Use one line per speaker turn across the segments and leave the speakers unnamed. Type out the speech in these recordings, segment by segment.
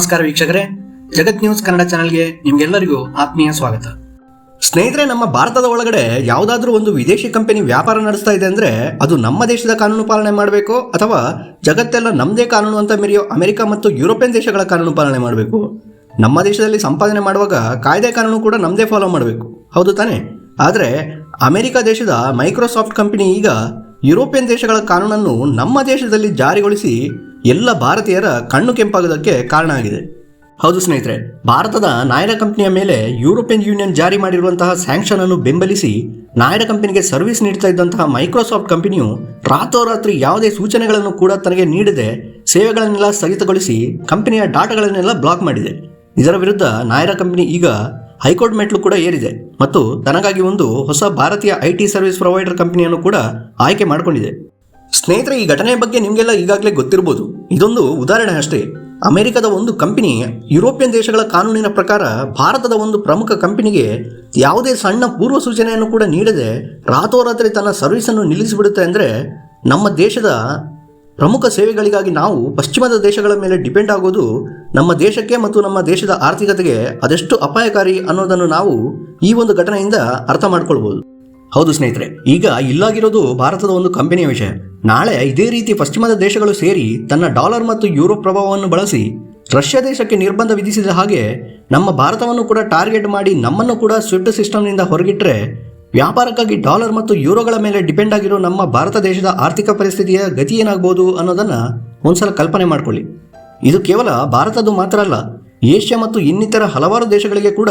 ನಮಸ್ಕಾರ ವೀಕ್ಷಕರೇ. ಜಗತ್ ನ್ಯೂಸ್ ಕನ್ನಡ ಚಾನೆಲ್ಗೆ ನಿಮ್ಗೆಲ್ಲರಿಗೂ ಆತ್ಮೀಯ ಸ್ವಾಗತ.
ಸ್ನೇಹಿತರೆ, ನಮ್ಮ ಭಾರತದ ಒಳಗಡೆ ಯಾವುದಾದ್ರೂ ಒಂದು ವಿದೇಶಿ ಕಂಪನಿ ವ್ಯಾಪಾರ ನಡೆಸ್ತಾ ಇದೆ ಅಂದ್ರೆ ಅದು ನಮ್ಮ ದೇಶದ ಕಾನೂನು ಪಾಲನೆ ಮಾಡಬೇಕು ಅಥವಾ ಜಗತ್ತೆಲ್ಲ ನಮ್ಮದೇ ಕಾನೂನು ಅಂತ ಮೆರೆಯೋ ಅಮೆರಿಕ ಮತ್ತು ಯುರೋಪಿಯನ್ ದೇಶಗಳ ಕಾನೂನು ಪಾಲನೆ ಮಾಡಬೇಕು? ನಮ್ಮ ದೇಶದಲ್ಲಿ ಸಂಪಾದನೆ ಮಾಡುವಾಗ ಕಾಯ್ದೆ ಕಾನೂನು ಕೂಡ ನಮ್ಮದೇ ಫಾಲೋ ಮಾಡಬೇಕು. ಹೌದು ತಾನೇ? ಆದರೆ ಅಮೆರಿಕ ದೇಶದ ಮೈಕ್ರೋಸಾಫ್ಟ್ ಕಂಪನಿ ಈಗ ಯುರೋಪಿಯನ್ ದೇಶಗಳ ಕಾನೂನನ್ನು ನಮ್ಮ ದೇಶದಲ್ಲಿ ಜಾರಿಗೊಳಿಸಿ ಎಲ್ಲ ಭಾರತೀಯರ ಕಣ್ಣು ಕೆಂಪಾಗೋದಕ್ಕೆ ಕಾರಣ ಆಗಿದೆ. ಹೌದು ಸ್ನೇಹಿತರೆ, ಭಾರತದ ನಾಯರ ಕಂಪನಿಯ ಮೇಲೆ ಯುರೋಪಿಯನ್ ಯೂನಿಯನ್ ಜಾರಿ ಮಾಡಿರುವಂತಹ ಸ್ಯಾಂಕ್ಷನ್ ಅನ್ನು ಬೆಂಬಲಿಸಿ ನಾಯರ ಕಂಪನಿಗೆ ಸರ್ವಿಸ್ ನೀಡ್ತಾ ಇದ್ದಂತಹ ಮೈಕ್ರೋಸಾಫ್ಟ್ ಕಂಪನಿಯು ರಾತ್ರೋರಾತ್ರಿ ಯಾವುದೇ ಸೂಚನೆಗಳನ್ನು ಕೂಡ ತನಗೆ ನೀಡದೆ ಸೇವೆಗಳನ್ನೆಲ್ಲ ಸ್ಥಗಿತಗೊಳಿಸಿ ಕಂಪನಿಯ ಡಾಟಾಗಳನ್ನೆಲ್ಲ ಬ್ಲಾಕ್ ಮಾಡಿದೆ. ಇದರ ವಿರುದ್ಧ ನಾಯರ ಕಂಪನಿ ಈಗ ಹೈಕೋರ್ಟ್ ಮೆಟ್ಲು ಕೂಡ ಏರಿದೆ ಮತ್ತು ತನಗಾಗಿ ಒಂದು ಹೊಸ ಭಾರತೀಯ ಐ ಟಿ ಸರ್ವಿಸ್ ಪ್ರೊವೈಡರ್ ಕಂಪನಿಯನ್ನು ಕೂಡ ಆಯ್ಕೆ ಮಾಡಿಕೊಂಡಿದೆ. ಸ್ನೇಹಿತರೆ, ಈ ಘಟನೆ ಬಗ್ಗೆ ನಿಮಗೆಲ್ಲ ಈಗಾಗಲೇ ಗೊತ್ತಿರಬಹುದು ಇದೊಂದು ಉದಾಹರಣೆ ಅಷ್ಟೇ. ಅಮೆರಿಕದ ಒಂದು ಕಂಪನಿ, ಯುರೋಪಿಯನ್ ದೇಶಗಳ ಕಾನೂನಿನ ಪ್ರಕಾರ ಭಾರತದ ಒಂದು ಪ್ರಮುಖ ಕಂಪನಿಗೆ ಯಾವುದೇ ಸಣ್ಣ ಪೂರ್ವ ಸೂಚನೆಯನ್ನು ಕೂಡ ನೀಡದೆ ರಾತೋರಾತ್ರಿ ತನ್ನ ಸರ್ವಿಸನ್ನು ನಿಲ್ಲಿಸಿಬಿಡುತ್ತೆ ಅಂದರೆ ನಮ್ಮ ದೇಶದ ಪ್ರಮುಖ ಸೇವೆಗಳಿಗಾಗಿ ನಾವು ಪಶ್ಚಿಮದ ದೇಶಗಳ ಮೇಲೆ ಡಿಪೆಂಡ್ ಆಗೋದು ನಮ್ಮ ದೇಶಕ್ಕೆ ಮತ್ತು ನಮ್ಮ ದೇಶದ ಆರ್ಥಿಕತೆಗೆ ಅದೆಷ್ಟು ಅಪಾಯಕಾರಿ ಅನ್ನೋದನ್ನು ನಾವು ಈ ಒಂದು ಘಟನೆಯಿಂದ ಅರ್ಥ ಮಾಡ್ಕೊಳ್ಬೋದು. ಹೌದು ಸ್ನೇಹಿತರೆ, ಈಗ ಇಲ್ಲಾಗಿರೋದು ಭಾರತದ ಒಂದು ಕಂಪನಿಯ ವಿಷಯ. ನಾಳೆ ಇದೇ ರೀತಿ ಪಶ್ಚಿಮದ ದೇಶಗಳು ಸೇರಿ ತನ್ನ ಡಾಲರ್ ಮತ್ತು ಯೂರೋ ಪ್ರಭಾವವನ್ನು ಬಳಸಿ ರಷ್ಯಾ ದೇಶಕ್ಕೆ ನಿರ್ಬಂಧ ವಿಧಿಸಿದ ಹಾಗೆ ನಮ್ಮ ಭಾರತವನ್ನು ಕೂಡ ಟಾರ್ಗೆಟ್ ಮಾಡಿ ನಮ್ಮನ್ನು ಕೂಡ ಸ್ವಿಫ್ಟ್ ಸಿಸ್ಟಮ್ನಿಂದ ಹೊರಗಿಟ್ಟರೆ ವ್ಯಾಪಾರಕ್ಕಾಗಿ ಡಾಲರ್ ಮತ್ತು ಯೂರೋಗಳ ಮೇಲೆ ಡಿಪೆಂಡ್ ಆಗಿರೋ ನಮ್ಮ ಭಾರತ ದೇಶದ ಆರ್ಥಿಕ ಪರಿಸ್ಥಿತಿಯ ಗತಿ ಏನಾಗ್ಬೋದು ಅನ್ನೋದನ್ನು ಒಂದ್ಸಲ ಕಲ್ಪನೆ ಮಾಡ್ಕೊಳ್ಳಿ. ಇದು ಕೇವಲ ಭಾರತದ್ದು ಮಾತ್ರ ಅಲ್ಲ, ಏಷ್ಯಾ ಮತ್ತು ಇನ್ನಿತರ ಹಲವಾರು ದೇಶಗಳಿಗೆ ಕೂಡ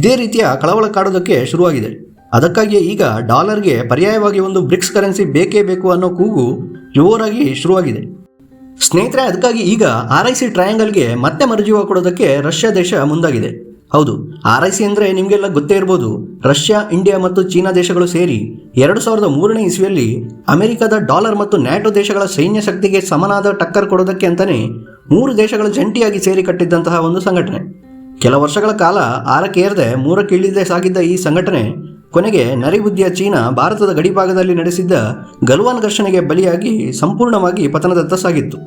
ಇದೇ ರೀತಿಯ ಕಳವಳ ಕಾಡೋದಕ್ಕೆ ಶುರುವಾಗಿದೆ. ಅದಕ್ಕಾಗಿಯೇ ಈಗ ಡಾಲರ್ಗೆ ಪರ್ಯಾಯವಾಗಿ ಒಂದು ಬ್ರಿಕ್ಸ್ ಕರೆನ್ಸಿ ಬೇಕೇ ಬೇಕು ಅನ್ನೋ ಕೂಗು ಜೋರಾಗಿ ಶುರುವಾಗಿದೆ. ಸ್ನೇಹಿತರೆ, ಅದಕ್ಕಾಗಿ ಈಗ ಆರ್ ಐ ಸಿ ಟ್ರಯಾಂಗಲ್ಗೆ ಮತ್ತೆ ಮರುಜೀವ ಕೊಡೋದಕ್ಕೆ ರಷ್ಯಾ ದೇಶ ಮುಂದಾಗಿದೆ. ಹೌದು, ಆರ್ ಐ ಸಿ ಅಂದರೆ ನಿಮಗೆಲ್ಲ ಗೊತ್ತೇ ಇರ್ಬೋದು, ರಷ್ಯಾ, ಇಂಡಿಯಾ ಮತ್ತು ಚೀನಾ ದೇಶಗಳು ಸೇರಿ ಎರಡು ಸಾವಿರದ ಮೂರನೇ ಇಸ್ವಿಯಲ್ಲಿ ಅಮೆರಿಕದ ಡಾಲರ್ ಮತ್ತು ನ್ಯಾಟೋ ದೇಶಗಳ ಸೈನ್ಯ ಶಕ್ತಿಗೆ ಸಮನಾದ ಟಕ್ಕರ್ ಕೊಡೋದಕ್ಕೆ ಅಂತಲೇ ಮೂರು ದೇಶಗಳು ಜಂಟಿಯಾಗಿ ಸೇರಿ ಕಟ್ಟಿದ್ದಂತಹ ಒಂದು ಸಂಘಟನೆ. ಕೆಲ ವರ್ಷಗಳ ಕಾಲ ಆರಕ್ಕೆ ಏರದೆ ಮೂರಕ್ಕೆ ಇಳಿದೇ ಸಾಗಿದ್ದ ಈ ಸಂಘಟನೆ ಕೊನೆಗೆ ನರಿಬುದ್ಧಿಯ ಚೀನಾ ಭಾರತದ ಗಡಿಭಾಗದಲ್ಲಿ ನಡೆಸಿದ್ದ ಗಲ್ವಾನ್ ಘರ್ಷಣೆಗೆ ಬಲಿಯಾಗಿ ಸಂಪೂರ್ಣವಾಗಿ ಪತನದತ್ತ ಸಾಗಿತ್ತು.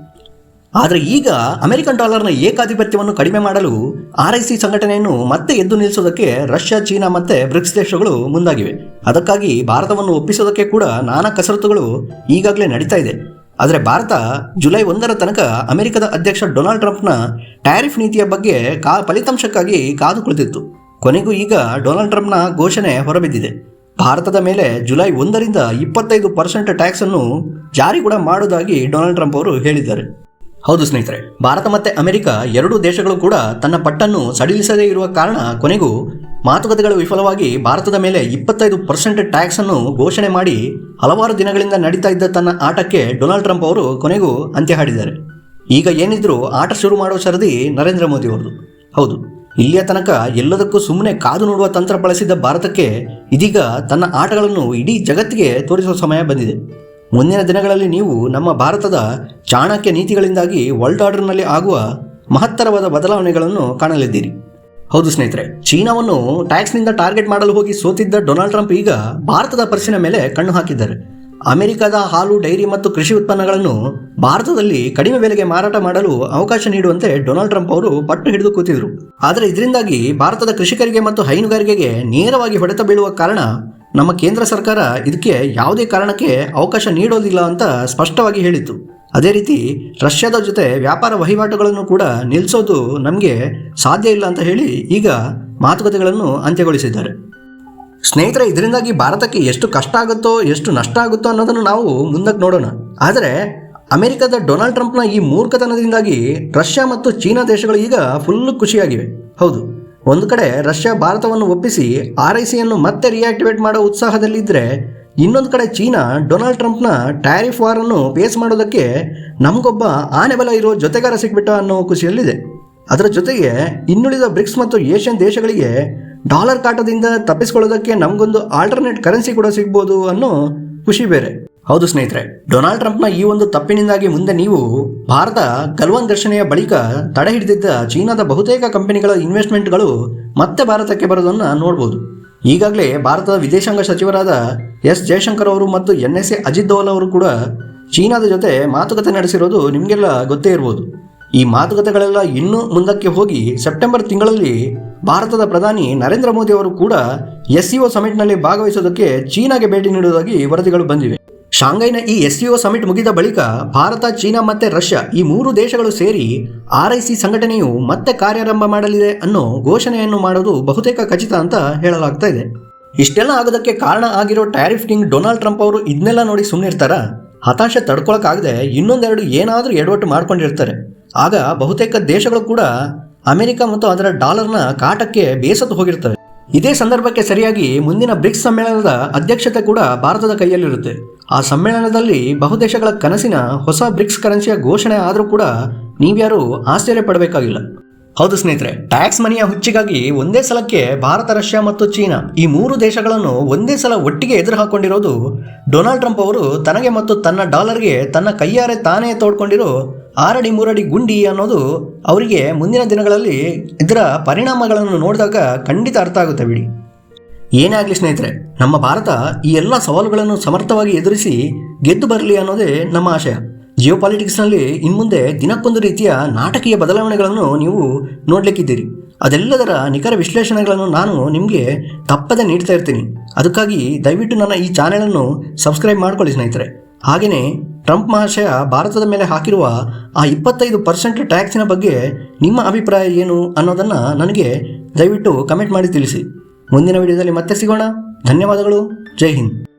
ಆದರೆ ಈಗ ಅಮೆರಿಕನ್ ಡಾಲರ್ನ ಏಕಾಧಿಪತ್ಯವನ್ನು ಕಡಿಮೆ ಮಾಡಲು ಆರ್ ಐ ಸಂಘಟನೆಯನ್ನು ಮತ್ತೆ ಎದ್ದು ನಿಲ್ಲಿಸೋದಕ್ಕೆ ರಷ್ಯಾ, ಚೀನಾ ಮತ್ತೆ ಬ್ರಿಕ್ಸ್ ದೇಶಗಳು ಮುಂದಾಗಿವೆ. ಅದಕ್ಕಾಗಿ ಭಾರತವನ್ನು ಒಪ್ಪಿಸೋದಕ್ಕೆ ಕೂಡ ನಾನಾ ಕಸರತ್ತುಗಳು ಈಗಾಗಲೇ ನಡೀತಾ ಇದೆ. ಆದರೆ ಭಾರತ ಜುಲೈ ಒಂದರ ತನಕ ಅಮೆರಿಕದ ಅಧ್ಯಕ್ಷ ಡೊನಾಲ್ಡ್ ಟ್ರಂಪ್ನ ಟ್ಯಾರಿಫ್ ನೀತಿಯ ಬಗ್ಗೆ ಕಾ, ಫಲಿತಾಂಶಕ್ಕಾಗಿ ಕಾದು ಕುಳಿತಿತ್ತು. ಕೊನೆಗೂ ಈಗ ಡೊನಾಲ್ಡ್ ಟ್ರಂಪ್ನ ಘೋಷಣೆ ಹೊರಬಿದ್ದಿದೆ. ಭಾರತದ ಮೇಲೆ ಜುಲೈ ಒಂದರಿಂದ ಇಪ್ಪತ್ತೈದು ಪರ್ಸೆಂಟ್ ಟ್ಯಾಕ್ಸ್ ಅನ್ನು ಜಾರಿ ಕೂಡ ಮಾಡುವುದಾಗಿ ಡೊನಾಲ್ಡ್ ಟ್ರಂಪ್ ಅವರು ಹೇಳಿದ್ದಾರೆ. ಹೌದು ಸ್ನೇಹಿತರೆ, ಭಾರತ ಮತ್ತೆ ಅಮೆರಿಕ ಎರಡೂ ದೇಶಗಳು ಕೂಡ ತನ್ನ ಪಟ್ಟನ್ನು ಸಡಿಲಿಸದೇ ಇರುವ ಕಾರಣ ಕೊನೆಗೂ ಮಾತುಕತೆಗಳು ವಿಫಲವಾಗಿ ಭಾರತದ ಮೇಲೆ ಇಪ್ಪತ್ತೈದು ಪರ್ಸೆಂಟ್ ಟ್ಯಾಕ್ಸ್ ಅನ್ನು ಘೋಷಣೆ ಮಾಡಿ ಹಲವಾರು ದಿನಗಳಿಂದ ನಡೀತಾ ಇದ್ದ ತನ್ನ ಆಟಕ್ಕೆ ಡೊನಾಲ್ಡ್ ಟ್ರಂಪ್ ಅವರು ಕೊನೆಗೂ ಅಂತ್ಯ ಹಾಡಿದ್ದಾರೆ. ಈಗ ಏನಿದ್ರು ಆಟ ಶುರು ಮಾಡುವ ಸರದಿ ನರೇಂದ್ರ ಮೋದಿ ಅವರದು ಹೌದು. ಇಲ್ಲಿಯ ತನಕ ಎಲ್ಲದಕ್ಕೂ ಸುಮ್ಮನೆ ಕಾದು ನೋಡುವ ತಂತ್ರ ಬಳಸಿದ್ದ ಭಾರತಕ್ಕೆ ಇದೀಗ ತನ್ನ ಆಟಗಳನ್ನು ಇಡೀ ಜಗತ್ತಿಗೆ ತೋರಿಸುವ ಸಮಯ ಬಂದಿದೆ. ಮುಂದಿನ ದಿನಗಳಲ್ಲಿ ನೀವು ನಮ್ಮ ಭಾರತದ ಚಾಣಕ್ಯ ನೀತಿಗಳಿಂದಾಗಿ ವರ್ಲ್ಡ್ ಆರ್ಡರ್ನಲ್ಲಿ ಆಗುವ ಮಹತ್ತರವಾದ ಬದಲಾವಣೆಗಳನ್ನು ಕಾಣಲಿದ್ದೀರಿ. ಹೌದು ಸ್ನೇಹಿತರೆ, ಚೀನಾವನ್ನು ಟ್ಯಾಕ್ಸ್ನಿಂದ ಟಾರ್ಗೆಟ್ ಮಾಡಲು ಹೋಗಿ ಸೋತಿದ್ದ ಡೊನಾಲ್ಡ್ ಟ್ರಂಪ್ ಈಗ ಭಾರತದ ಪರಿಸಿನ ಮೇಲೆ ಕಣ್ಣು ಹಾಕಿದ್ದಾರೆ. ಅಮೆರಿಕದ ಹಾಲು, ಡೈರಿ ಮತ್ತು ಕೃಷಿ ಉತ್ಪನ್ನಗಳನ್ನು ಭಾರತದಲ್ಲಿ ಕಡಿಮೆ ಬೆಲೆಗೆ ಮಾರಾಟ ಮಾಡಲು ಅವಕಾಶ ನೀಡುವಂತೆ ಡೊನಾಲ್ಡ್ ಟ್ರಂಪ್ ಅವರು ಪಟ್ಟು ಹಿಡಿದು ಕೂತಿದ್ರು. ಆದರೆ ಇದರಿಂದಾಗಿ ಭಾರತದ ಕೃಷಿಕರಿಗೆ ಮತ್ತು ಹೈನುಗಾರಿಕೆಗೆ ನೇರವಾಗಿ ಹೊಡೆತ ಬೀಳುವ ಕಾರಣ ನಮ್ಮ ಕೇಂದ್ರ ಸರ್ಕಾರ ಇದಕ್ಕೆ ಯಾವುದೇ ಕಾರಣಕ್ಕೆ ಅವಕಾಶ ನೀಡೋದಿಲ್ಲ ಅಂತ ಸ್ಪಷ್ಟವಾಗಿ ಹೇಳಿತ್ತು. ಅದೇ ರೀತಿ ರಷ್ಯಾದ ಜೊತೆ ವ್ಯಾಪಾರ ವಹಿವಾಟುಗಳನ್ನು ಕೂಡ ನಿಲ್ಲಿಸೋದು ನಮಗೆ ಸಾಧ್ಯ ಇಲ್ಲ ಅಂತ ಹೇಳಿ ಈಗ ಮಾತುಕತೆಗಳನ್ನು ಅಂತ್ಯಗೊಳಿಸಿದ್ದಾರೆ. ಸ್ನೇಹಿತರೆ, ಇದರಿಂದಾಗಿ ಭಾರತಕ್ಕೆ ಎಷ್ಟು ಕಷ್ಟ ಆಗುತ್ತೋ, ಎಷ್ಟು ನಷ್ಟ ಆಗುತ್ತೋ ಅನ್ನೋದನ್ನು ನಾವು ಮುಂದಕ್ಕೆ ನೋಡೋಣ. ಆದರೆ, ಅಮೆರಿಕದ ಡೊನಾಲ್ಡ್ ಟ್ರಂಪ್ನ ಈ ಮೂರ್ಖತನದಿಂದಾಗಿ ರಷ್ಯಾ ಮತ್ತು ಚೀನಾ ದೇಶಗಳು ಈಗ ಫುಲ್ ಖುಷಿಯಾಗಿವೆ. ಹೌದು, ಒಂದು ಕಡೆ ರಷ್ಯಾ ಭಾರತವನ್ನು ಒಪ್ಪಿಸಿ ಆರ್ ಐ ಸಿಯನ್ನು ಮತ್ತೆ ರಿಯಾಕ್ಟಿವೇಟ್ ಮಾಡೋ ಉತ್ಸಾಹದಲ್ಲಿದ್ದರೆ ಇನ್ನೊಂದು ಕಡೆ ಚೀನಾ ಡೊನಾಲ್ಡ್ ಟ್ರಂಪ್ನ ಟ್ಯಾರಿಫ್ ವಾರನ್ನು ಫೇಸ್ ಮಾಡೋದಕ್ಕೆ ನಮಗೊಬ್ಬ ಆನೆಬಲ ಇರೋ ಜೊತೆಗಾರ ಸಿಕ್ಬಿಟ್ಟ ಅನ್ನೋ ಖುಷಿಯಲ್ಲಿದೆ. ಅದರ ಜೊತೆಗೆ ಇನ್ನುಳಿದ ಬ್ರಿಕ್ಸ್ ಮತ್ತು ಏಷ್ಯನ್ ದೇಶಗಳಿಗೆ ಡಾಲರ್ ಕಾಟದಿಂದ ತಪ್ಪಿಸ್ಕೊಳ್ಳೋದಕ್ಕೆ ನಮಗೊಂದು ಆಲ್ಟರ್ನೇಟ್ ಕರೆನ್ಸಿ ಕೂಡ ಸಿಗ್ಬೋದು ಅನ್ನೋ ಖುಷಿ ಬೇರೆ. ಹೌದು ಸ್ನೇಹಿತರೆ, ಡೊನಾಲ್ಡ್ ಟ್ರಂಪ್ನ ಈ ಒಂದು ತಪ್ಪಿನಿಂದಾಗಿ ಮುಂದೆ ನೀವು ಭಾರತ ಗಲ್ವಾನ್ ದರ್ಶನೆಯ ಬಳಿಕ ತಡೆ ಹಿಡಿದಿದ್ದ ಚೀನಾದ ಬಹುತೇಕ ಕಂಪನಿಗಳ ಇನ್ವೆಸ್ಟ್ಮೆಂಟ್ಗಳು ಮತ್ತೆ ಭಾರತಕ್ಕೆ ಬರೋದನ್ನು ನೋಡ್ಬೋದು. ಈಗಾಗಲೇ ಭಾರತದ ವಿದೇಶಾಂಗ ಸಚಿವರಾದ ಎಸ್ ಜಯಶಂಕರ್ ಅವರು ಮತ್ತು N S A Ajit Doval ಅವರು ಕೂಡ ಚೀನಾದ ಜೊತೆ ಮಾತುಕತೆ ನಡೆಸಿರೋದು ನಿಮಗೆಲ್ಲ ಗೊತ್ತೇ ಇರ್ಬೋದು. ಈ ಮಾತುಕತೆಗಳೆಲ್ಲ ಇನ್ನೂ ಮುಂದಕ್ಕೆ ಹೋಗಿ ಸೆಪ್ಟೆಂಬರ್ ತಿಂಗಳಲ್ಲಿ ಭಾರತದ ಪ್ರಧಾನಿ ನರೇಂದ್ರ ಮೋದಿ ಅವರು ಕೂಡ ಎಸ್ ಸಿಒ ಸಮಿಟ್ನಲ್ಲಿ ಭಾಗವಹಿಸೋದಕ್ಕೆ ಚೀನಾಗೆ ಭೇಟಿ ನೀಡುವುದಾಗಿ ವರದಿಗಳು ಬಂದಿವೆ. ಶಾಂಘೈನ ಈ ಎಸ್ ಸಿಒ ಸಮಿಟ್ ಮುಗಿದ ಬಳಿಕ ಭಾರತ, ಚೀನಾ ಮತ್ತು ರಷ್ಯಾ ಈ ಮೂರು ದೇಶಗಳು ಸೇರಿ ಆರ್ ಐ ಸಿ ಸಂಘಟನೆಯು ಮತ್ತೆ ಕಾರ್ಯಾರಂಭ ಮಾಡಲಿದೆ ಅನ್ನೋ ಘೋಷಣೆಯನ್ನು ಮಾಡೋದು ಬಹುತೇಕ ಖಚಿತ ಅಂತ ಹೇಳಲಾಗ್ತಾ ಇದೆ. ಇಷ್ಟೆಲ್ಲ ಆಗೋದಕ್ಕೆ ಕಾರಣ ಆಗಿರೋ ಟ್ಯಾರಿಫ್ ಕಿಂಗ್ ಡೊನಾಲ್ಡ್ ಟ್ರಂಪ್ ಅವರು ಇದನ್ನೆಲ್ಲ ನೋಡಿ ಸುಮ್ಮನಿರ್ತಾರ ಹತಾಶೆ ತಡ್ಕೊಳಕ್ಕಾಗದೆ ಇನ್ನೊಂದೆರಡು ಏನಾದರೂ ಎಡವಟ್ಟು ಮಾಡ್ಕೊಂಡಿರ್ತಾರೆ. ಆಗ ಬಹುತೇಕ ದೇಶಗಳು ಕೂಡ ಅಮೆರಿಕ ಮತ್ತು ಅದರ ಡಾಲರ್ನ ಕಾಟಕ್ಕೆ ಬೇಸತ್ತು ಹೋಗಿರ್ತವೆ ಇದೇ ಸಂದರ್ಭಕ್ಕೆ ಸರಿಯಾಗಿ ಮುಂದಿನ ಬ್ರಿಕ್ಸ್ ಸಮ್ಮೇಳನದ ಅಧ್ಯಕ್ಷತೆ ಕೂಡ ಭಾರತದ ಕೈಯಲ್ಲಿರುತ್ತೆ. ಆ ಸಮ್ಮೇಳನದಲ್ಲಿ ಬಹುದೇಶಗಳ ಕನಸಿನ ಹೊಸ ಬ್ರಿಕ್ಸ್ ಕರೆನ್ಸಿಯ ಘೋಷಣೆ ಆದರೂ ಕೂಡ ನೀವ್ಯಾರು ಆಶ್ಚರ್ಯ ಪಡಬೇಕಾಗಿಲ್ಲ ಹೌದು ಸ್ನೇಹಿತರೆ, ಟ್ಯಾಕ್ಸ್ ಮನಿಯ ಹುಚ್ಚಿಗಾಗಿ ಒಂದೇ ಸಲಕ್ಕೆ ಭಾರತ, ರಷ್ಯಾ ಮತ್ತು ಚೀನಾ ಈ ಮೂರು ದೇಶಗಳನ್ನು ಒಂದೇ ಸಲ ಒಟ್ಟಿಗೆ ಎದುರು ಹಾಕೊಂಡಿರೋದು ಡೊನಾಲ್ಡ್ ಟ್ರಂಪ್ ಅವರು ತನಗೆ ಮತ್ತು ತನ್ನ ಡಾಲರ್ಗೆ ತನ್ನ ಕೈಯಾರೆ ತಾನೇ ತೋಡ್ಕೊಂಡಿರೋ ಆರಡಿ ಮೂರಡಿ ಗುಂಡಿ ಅನ್ನೋದು ಅವರಿಗೆ ಮುಂದಿನ ದಿನಗಳಲ್ಲಿ ಇದರ ಪರಿಣಾಮಗಳನ್ನು ನೋಡಿದಾಗ ಖಂಡಿತ ಅರ್ಥ ಆಗುತ್ತೆ ಬಿಡಿ. ಏನೇ ಆಗಲಿ ಸ್ನೇಹಿತರೆ, ನಮ್ಮ ಭಾರತ ಈ ಎಲ್ಲ ಸವಾಲುಗಳನ್ನು ಸಮರ್ಥವಾಗಿ ಎದುರಿಸಿ ಗೆದ್ದು ಬರಲಿ ಅನ್ನೋದೇ ನಮ್ಮ ಆಶಯ. ಜಿಯೋ ಪಾಲಿಟಿಕ್ಸ್ನಲ್ಲಿ ಇನ್ಮುಂದೆ ದಿನಕ್ಕೊಂದು ರೀತಿಯ ನಾಟಕೀಯ ಬದಲಾವಣೆಗಳನ್ನು ನೀವು ನೋಡಲಿಕ್ಕಿದ್ದೀರಿ. ಅದೆಲ್ಲದರ ನಿಖರ ವಿಶ್ಲೇಷಣೆಗಳನ್ನು ನಾನು ನಿಮಗೆ ತಪ್ಪದೆ ನೀಡ್ತಾ ಇರ್ತೀನಿ. ಅದಕ್ಕಾಗಿ ದಯವಿಟ್ಟು ನನ್ನ ಈ ಚಾನೆಲನ್ನು ಸಬ್ಸ್ಕ್ರೈಬ್ ಮಾಡ್ಕೊಳ್ಳಿ ಸ್ನೇಹಿತರೆ. ಹಾಗೆಯೇ ಟ್ರಂಪ್ ಮಹಾಶಯ ಭಾರತದ ಮೇಲೆ ಹಾಕಿರುವ ಆ ಇಪ್ಪತ್ತೈದು ಪರ್ಸೆಂಟ್ ಟ್ಯಾಕ್ಸಿನ ಬಗ್ಗೆ ನಿಮ್ಮ ಅಭಿಪ್ರಾಯ ಏನು ಅನ್ನೋದನ್ನು ನನಗೆ ದಯವಿಟ್ಟು ಕಮೆಂಟ್ ಮಾಡಿ ತಿಳಿಸಿ. ಮುಂದಿನ ವಿಡಿಯೋದಲ್ಲಿ ಮತ್ತೆ ಸಿಗೋಣ. ಧನ್ಯವಾದಗಳು. ಜೈ ಹಿಂದ್.